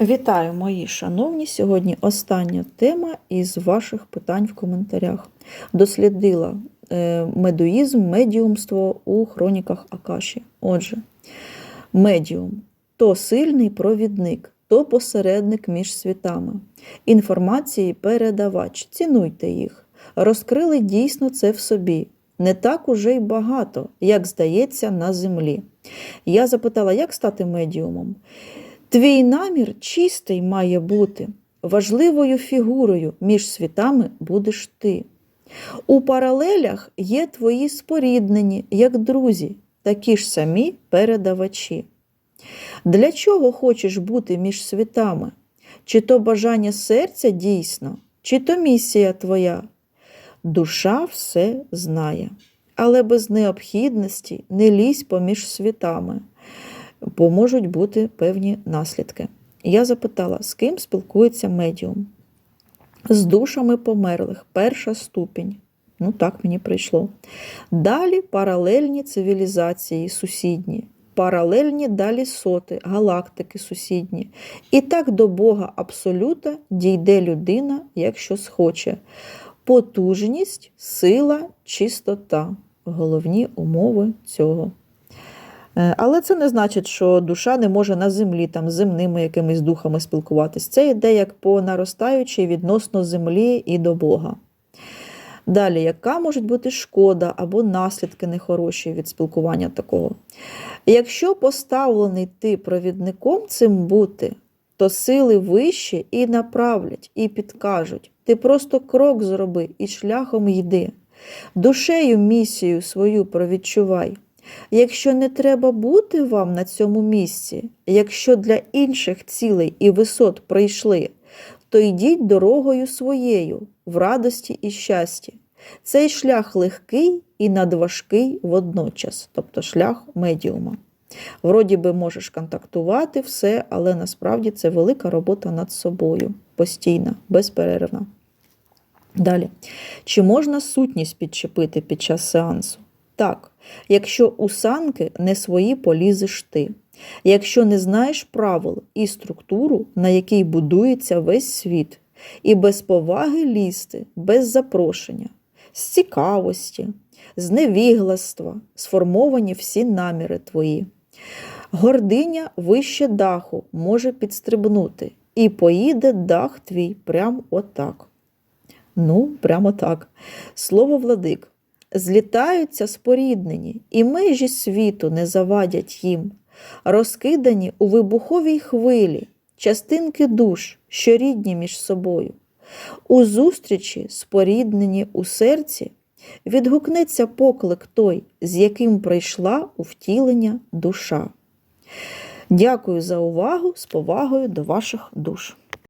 Вітаю, мої шановні! Сьогодні остання тема із ваших питань в коментарях. Дослідила е, медуїзм, медіумство у хроніках Акаші. Отже, медіум то сильний провідник, то посередник між світами. Інформації передавач. Цінуйте їх. Розкрили дійсно це в собі. Не так уже й багато, як здається, на землі. Я запитала, як стати медіумом. Твій намір чистий має бути, важливою фігурою між світами будеш ти. У паралелях є твої споріднені, як друзі, такі ж самі передавачі. Для чого хочеш бути між світами? Чи то бажання серця дійсно, чи то місія твоя? Душа все знає, але без необхідності не лізь поміж світами бо можуть бути певні наслідки. Я запитала, з ким спілкується медіум? З душами померлих, перша ступінь. Ну, так мені прийшло. Далі паралельні цивілізації сусідні, паралельні далі соти, галактики сусідні. І так до Бога Абсолюта дійде людина, якщо схоче. Потужність, сила, чистота головні умови цього. Е, Але це не значить, що душа не може на землі там з земними якимись духами спілкуватись. Це йде як по наростаючій відносно землі і до Бога. Далі, яка може бути шкода або наслідки нехороші від спілкування такого? Якщо поставлений ти провідником цим бути, то сили вищі і направлять, і підкажуть. Ти просто крок зроби і шляхом йди. Душею місію свою провідчувай. Якщо не треба бути вам на цьому місці, якщо для інших цілей і висот прийшли, то йдіть дорогою своєю в радості і щасті. Цей шлях легкий і надважкий водночас, тобто шлях медіума. Вроді би можеш контактувати все, але насправді це велика робота над собою, постійна, безперервна. Далі. Чи можна сутність підчепити під час сеансу? Так, якщо у санки не свої полізеш ти, якщо не знаєш правил і структуру, на якій будується весь світ, і без поваги лізти, без запрошення, з цікавості, з невігластва сформовані всі наміри твої. Гординя вище даху може підстрибнути, і поїде дах твій прям отак. Ну, прямо так. Слово владик злітаються споріднені, і межі світу не завадять їм, розкидані у вибуховій хвилі, частинки душ, що рідні між собою. У зустрічі, споріднені у серці, відгукнеться поклик той, з яким прийшла у втілення душа. Дякую за увагу з повагою до ваших душ.